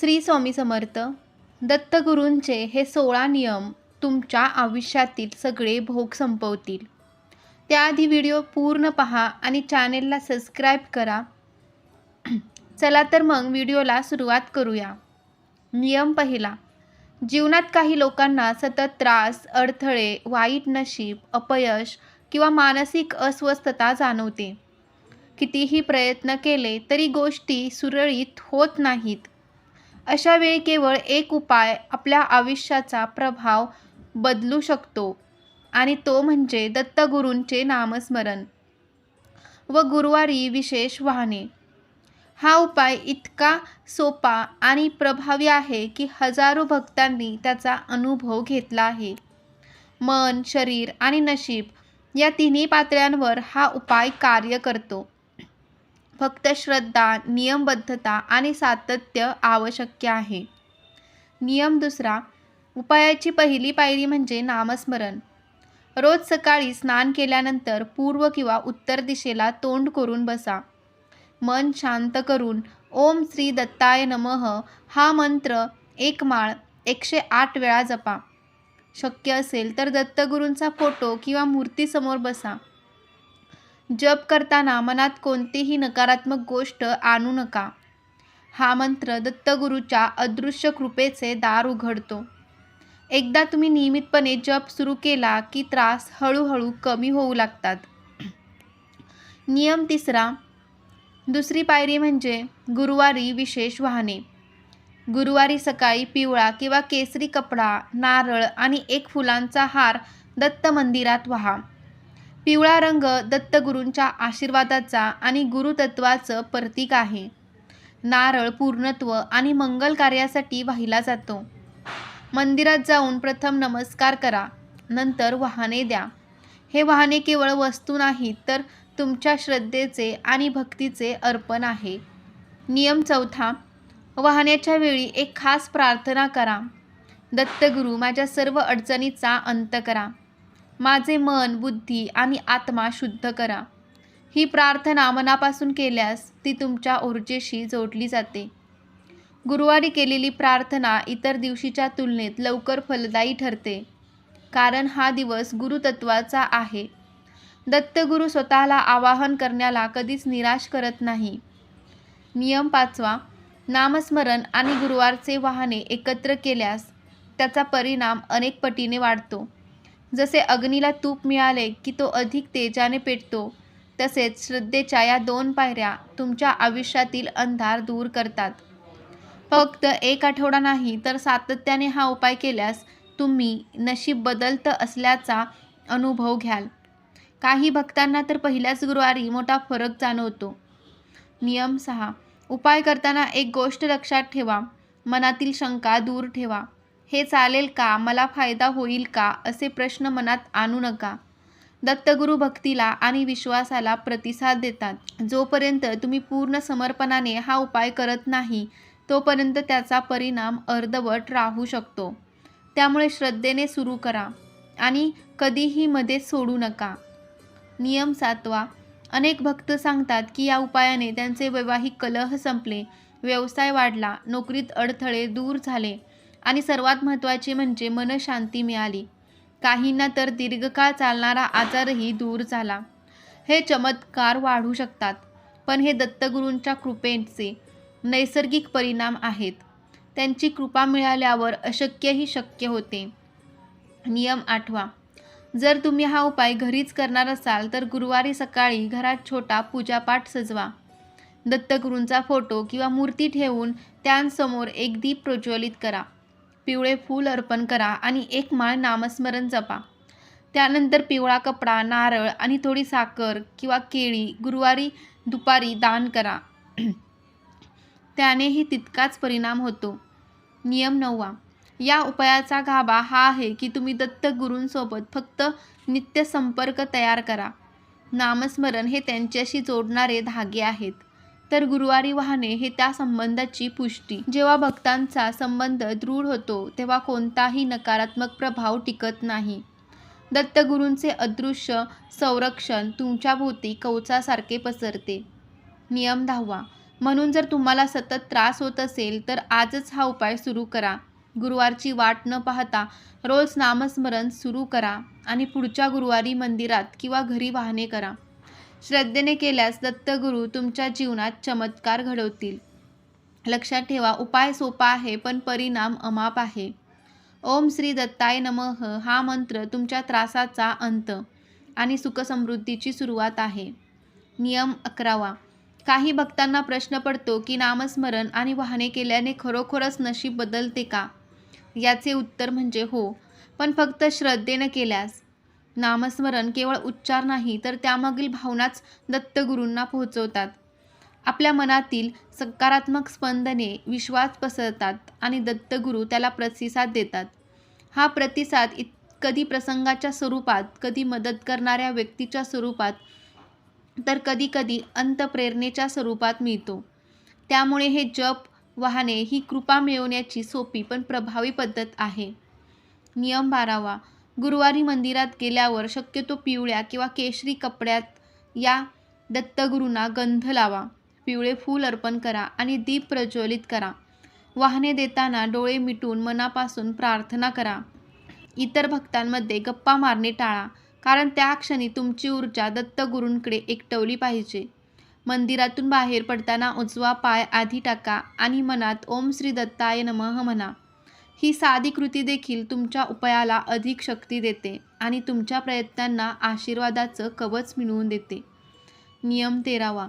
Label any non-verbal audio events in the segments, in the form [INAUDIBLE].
श्री स्वामी समर्थ दत्तगुरूंचे हे सोळा नियम तुमच्या आयुष्यातील सगळे भोग संपवतील. त्याआधी व्हिडिओ पूर्ण पहा आणि चॅनेलला सबस्क्राईब करा. [CLEARS THROAT] चला तर मग व्हिडिओला सुरुवात करूया. नियम पहिला. जीवनात काही लोकांना सतत त्रास अडथळे वाईट नशीब अपयश किंवा मानसिक अस्वस्थता जाणवते. कितीही प्रयत्न केले तरी गोष्टी सुरळीत होत नाहीत. अशा वेळी केवळ एक उपाय आपल्या आयुष्याचा प्रभाव बदलू शकतो आणि तो म्हणजे दत्तगुरूंचे नामस्मरण व गुरुवारी विशेष वाहने. हा उपाय इतका सोपा आणि प्रभावी आहे की हजारो भक्तांनी त्याचा अनुभव घेतला आहे. मन शरीर आणि नशीब या तिन्ही पातळ्यांवर हा उपाय कार्य करतो. फक्त श्रद्धा नियमबद्धता आणि सातत्य आवश्यक आहे. नियम दुसरा उपायाची पहिली पायरी म्हणजे नामस्मरण. रोज सकाळी स्नान केल्यानंतर पूर्व किंवा उत्तर दिशेला तोंड करून बसा. मन शांत करून ओम श्री दत्ताय नमः हा मंत्र एक माळ एकशे आठ वेळा जपा. शक्य असेल तर दत्तगुरूंचा फोटो किंवा मूर्तीसमोर बसा. जप करताना मनात कोणतीही नकारात्मक गोष्ट आणू नका. हा मंत्र दत्तगुरूच्या अदृश्य कृपेचे दार उघडतो. एकदा तुम्ही नियमितपणे जप सुरू केला की त्रास हळूहळू कमी होऊ लागतात. नियम तिसरा. दुसरी पायरी म्हणजे गुरुवारी विशेष वाहने. गुरुवारी सकाळी पिवळा किंवा केसरी कपडा नारळ आणि एक फुलांचा हार दत्त मंदिरात व्हा. पिवळा रंग दत्तगुरूंच्या आशीर्वादाचा आणि गुरुतत्वाचं प्रतीक आहे. नारळ पूर्णत्व आणि मंगल कार्यासाठी वाहिला जातो. मंदिरात जाऊन प्रथम नमस्कार करा नंतर वाहने द्या. हे वाहने केवळ वस्तू नाहीत तर तुमच्या श्रद्धेचे आणि भक्तीचे अर्पण आहे. नियम चौथा वाहण्याच्या वेळी एक खास प्रार्थना करा. दत्तगुरू माझ्या सर्व अडचणीचा अंत करा. माझे मन बुद्धी आणि आत्मा शुद्ध करा. ही प्रार्थना मनापासून केल्यास ती तुमच्या ऊर्जेशी जोडली जाते. गुरुवारी केलेली प्रार्थना इतर दिवशीच्या तुलनेत लवकर फलदायी ठरते. कारण हा दिवस गुरुतत्वाचा आहे. दत्तगुरू स्वतःला आवाहन करण्याला कधीच निराश करत नाही. नियम पाचवा. नामस्मरण आणि गुरुवारचे वाहने एकत्र केल्यास त्याचा परिणाम अनेक पटीने वाढतो. जसे अग्नीला तूप मिळाले की तो अधिक तेजाने पेटतो तसेच श्रद्धेच्या या दोन पायऱ्या तुमच्या आयुष्यातील अंधार दूर करतात. फक्त एक आठवडा नाही तर सातत्याने हा उपाय केल्यास तुम्ही नशीब बदलत असल्याचा अनुभव घ्याल. काही भक्तांना तर पहिल्याच गुरुवारी मोठा फरक जाणवतो. नियम सहा. उपाय करताना एक गोष्ट लक्षात ठेवा. मनातील शंका दूर ठेवा. हे चालेल का? मला फायदा होईल का? असे प्रश्न मनात आणू नका. दत्तगुरू भक्तीला आणि विश्वासाला प्रतिसाद देतात. जोपर्यंत तुम्ही पूर्ण समर्पणाने हा उपाय करत नाही तोपर्यंत त्याचा परिणाम अर्धवट राहू शकतो. त्यामुळे श्रद्धेने सुरू करा आणि कधीही मध्ये सोडू नका. नियम सातवा. अनेक भक्त सांगतात की या उपायाने त्यांचे वैवाहिक कलह संपले व्यवसाय वाढला नोकरीत अडथळे दूर झाले आणि सर्वात महत्त्वाचे म्हणजे मनशांती मिळाली. काहींना तर दीर्घकाळ चालणारा आजारही दूर झाला. हे चमत्कार वाढू शकतात पण हे दत्तगुरूंच्या कृपेचे नैसर्गिक परिणाम आहेत. त्यांची कृपा मिळाल्यावर अशक्यही शक्य होते. नियम आठवा. जर तुम्ही हा उपाय घरीच करणार असाल तर गुरुवारी सकाळी घरात छोटा पूजापाठ सजवा. दत्तगुरूंचा फोटो किंवा मूर्ती ठेवून त्यांसमोर एक दीप प्रज्वलित करा. पिवळे फूल अर्पण करा आणि एक माळ नामस्मरण जपा. त्यानंतर पिवळा कपडा नारळ आणि थोडी साखर किंवा केळी गुरुवारी दुपारी दान करा. [CLEARS THROAT] त्यानेही तितकाच परिणाम होतो. नियम नववा. या उपायाचा गाभा हा आहे की तुम्ही दत्तगुरूंसोबत फक्त नित्य संपर्क तयार करा. नामस्मरण हे त्यांच्याशी जोडणारे धागे आहेत. तर गुरुवारी वाहने हे त्या संबंधाची पुष्टी. जेव्हा भक्तांचा संबंध दृढ होतो तेव्हा कोणताही नकारात्मक प्रभाव टिकत नाही. दत्तगुरूंचे अदृश्य संरक्षण तुमच्या भोवती कवचासारखे पसरते. नियम दहावा. म्हणून जर तुम्हाला सतत त्रास होत असेल तर आजच हा उपाय सुरू करा. गुरुवारची वाट न पाहता रोज नामस्मरण सुरू करा आणि पुढच्या गुरुवारी मंदिरात किंवा घरी वाहने करा. श्रद्धेने केल्यास दत्तगुरू तुमच्या जीवनात चमत्कार घडवतील. लक्षात ठेवा उपाय सोपा आहे पण परिणाम अमाप आहे. ओम श्री दत्ताय नमः हा मंत्र तुमच्या त्रासाचा अंत आणि सुखसमृद्धीची सुरुवात आहे. नियम अकरावा. काही भक्तांना प्रश्न पडतो की नामस्मरण आणि वाहने केल्याने खरोखरच नशीब बदलते का? याचे उत्तर म्हणजे हो पण फक्त श्रद्धेनं केल्यास. नामस्मरण केवळ उच्चार नाही तर त्यामागील भावनाच दत्तगुरूंना पोहोचवतात. आपल्या मनातील सकारात्मक स्पंदने विश्वास पसरतात आणि दत्तगुरू त्याला प्रतिसाद देतात. हा प्रतिसाद इत कधी प्रसंगाच्या स्वरूपात कधी मदत करणाऱ्या व्यक्तीच्या स्वरूपात तर कधी कधी अंतप्रेरणेच्या स्वरूपात मिळतो. त्यामुळे हे जप वाहने ही कृपा मिळवण्याची सोपी पण प्रभावी पद्धत आहे. नियम बारावा गुरुवारी मंदिरात गेल्यावर शक्यतो पिवळ्या किंवा केशरी कपड्यात या दत्तगुरूंना गंध लावा. पिवळे फूल अर्पण करा आणि दीप प्रज्वलित करा. वाहने देताना डोळे मिटून मनापासून प्रार्थना करा. इतर भक्तांमध्ये गप्पा मारणे टाळा कारण त्या क्षणी तुमची ऊर्जा दत्तगुरूंकडे एकटवली पाहिजे. मंदिरातून बाहेर पडताना उजवा पाय आधी टाका आणि मनात ओम श्री दत्ताय नमः म्हणा. ही साधी कृती देखील तुमच्या उपायाला अधिक शक्ती देते आणि तुमच्या प्रयत्नांना आशीर्वादाचं कवच मिळवून देते. नियम तेरावा.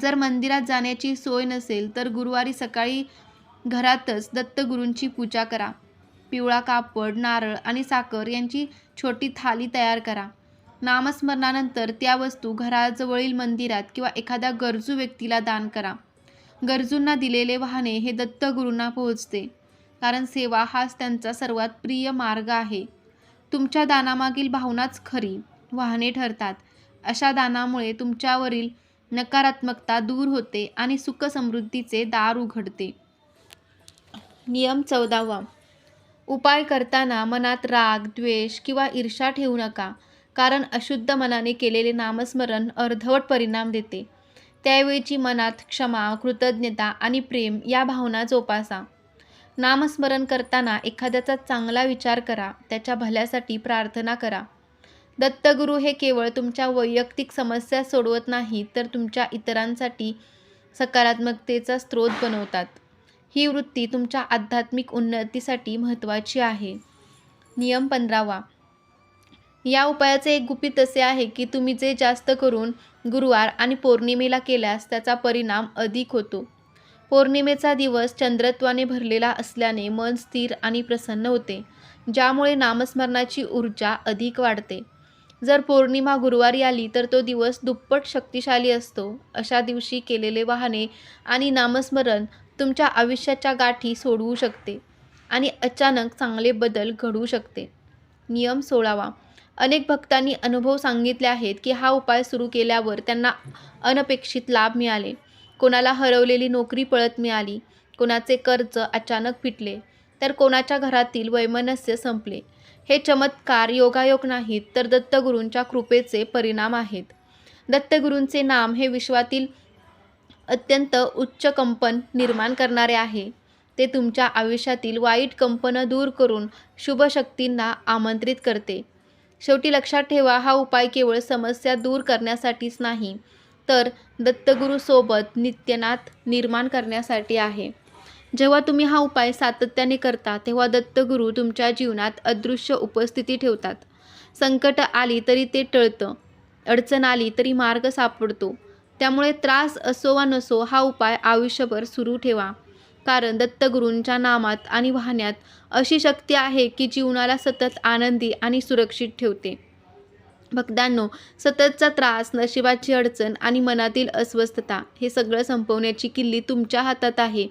जर मंदिरात जाण्याची सोय नसेल तर गुरुवारी सकाळी घरातच दत्तगुरूंची पूजा करा. पिवळा कापड नारळ आणि साखर यांची छोटी थाली तयार करा. नामस्मरणानंतर त्या वस्तू घराजवळील मंदिरात किंवा एखाद्या गरजू व्यक्तीला दान करा. गरजूंना दिलेले वाहने हे दत्तगुरूंना पोहोचते. कारण सेवा हाच त्यांचा सर्वात प्रिय मार्ग आहे. तुमच्या दानामागील भावनाच खरी वाहने ठरतात. अशा दानामुळे तुमच्यावरील नकारात्मकता दूर होते आणि सुखसमृद्धीचे दार उघडते. नियम चौदावा. उपाय करताना मनात राग द्वेष किंवा ईर्षा ठेवू नका कारण अशुद्ध मनाने केलेले नामस्मरण अर्धवट परिणाम देते. त्यावेळची मनात क्षमा कृतज्ञता आणि प्रेम या भावना जोपासा. नामस्मरण करताना एखाद्याचा चांगला विचार करा त्याच्या भल्यासाठी प्रार्थना करा. दत्तगुरू हे केवळ तुमच्या वैयक्तिक समस्या सोडवत नाही तर तुमच्या इतरांसाठी सकारात्मकतेचा स्रोत बनवतात. ही वृत्ती तुमच्या आध्यात्मिक उन्नतीसाठी महत्त्वाची आहे. नियम पंधरावा. या उपायाचे एक गुपित असे आहे की तुम्ही जे जास्त करून गुरुवार आणि पौर्णिमेला केल्यास त्याचा परिणाम अधिक होतो. पौर्णिमेचा दिवस चंद्रत्वाने भरलेला असल्याने मन स्थिर आणि प्रसन्न होते ज्यामुळे नामस्मरणाची ऊर्जा अधिक वाढते. जर पौर्णिमा गुरुवारी आली तर तो दिवस दुप्पट शक्तिशाली असतो. अशा दिवशी केलेले वाहने आणि नामस्मरण तुमच्या आयुष्याच्या गाठी सोडवू शकते आणि अचानक चांगले बदल घडवू शकते. नियम सोळावा. अनेक भक्तांनी अनुभव सांगितले आहेत की हा उपाय सुरू केल्यावर त्यांना अनपेक्षित लाभ मिळाले. कोणाला हरवलेली नोकरी पळत मिळाली कोणाचे कर्ज अचानक फिटले तर कोणाच्या घरातील वैमनस्य संपले. हे चमत्कार योगायोग नाहीत तर दत्तगुरूंच्या कृपेचे परिणाम आहेत. दत्तगुरूंचे नाम हे विश्वातील अत्यंत उच्च कंपन निर्माण करणारे आहे. ते तुमच्या आयुष्यातील वाईट कंपनं दूर करून शुभशक्तींना आमंत्रित करते. शेवटी लक्षात ठेवा हा उपाय केवळ समस्या दूर करण्यासाठीच नाही तर दत्तगुरूसोबत नित्यनाथ निर्माण करण्यासाठी आहे. जेव्हा तुम्ही हा उपाय सातत्याने करता तेव्हा दत्तगुरू तुमच्या जीवनात अदृश्य उपस्थिती ठेवतात. संकट आली तरी ते टळतं. अडचण आली तरी मार्ग सापडतो. त्यामुळे त्रास असो वा नसो हा उपाय आयुष्यभर सुरू ठेवा. कारण दत्तगुरूंच्या नामात आणि वाहण्यात अशी शक्ती आहे की जीवनाला सतत आनंदी आणि सुरक्षित ठेवते. भक्तांनो सततचा त्रास नशिबाची अडचण आणि मनातील अस्वस्थता हे सगळं संपवण्याची किल्ली तुमच्या हातात आहे.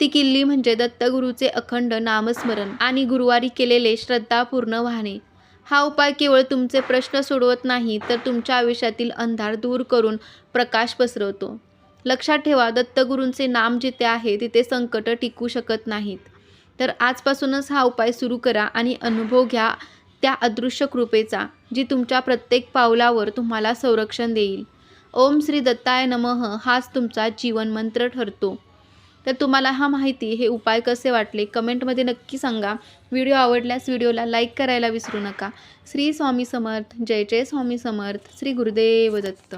ती किल्ली म्हणजे दत्तगुरूचे अखंड नामस्मरण आणि गुरुवारी केलेले श्रद्धापूर्ण वाहने. हा उपाय केवळ तुमचे प्रश्न सोडवत नाही तर तुमच्या आयुष्यातील अंधार दूर करून प्रकाश पसरवतो. लक्षात ठेवा दत्तगुरूंचे नाम जिथे आहे तिथे संकट टिकू शकत नाहीत. तर आजपासूनच हा उपाय सुरू करा आणि अनुभव घ्या त्या अदृश्य कृपेचा जी तुमच्या प्रत्येक पावलावर तुम्हाला संरक्षण देईल. ओम श्री दत्ताय नमः हाच तुमचा जीवनमंत्र ठरतो. तर तुम्हाला हा माहिती हे उपाय कसे वाटले कमेंटमध्ये नक्की सांगा. व्हिडिओ आवडल्यास व्हिडिओला लाईक करायला विसरू नका. श्री स्वामी समर्थ जय जय स्वामी समर्थ श्री गुरुदेव दत्त.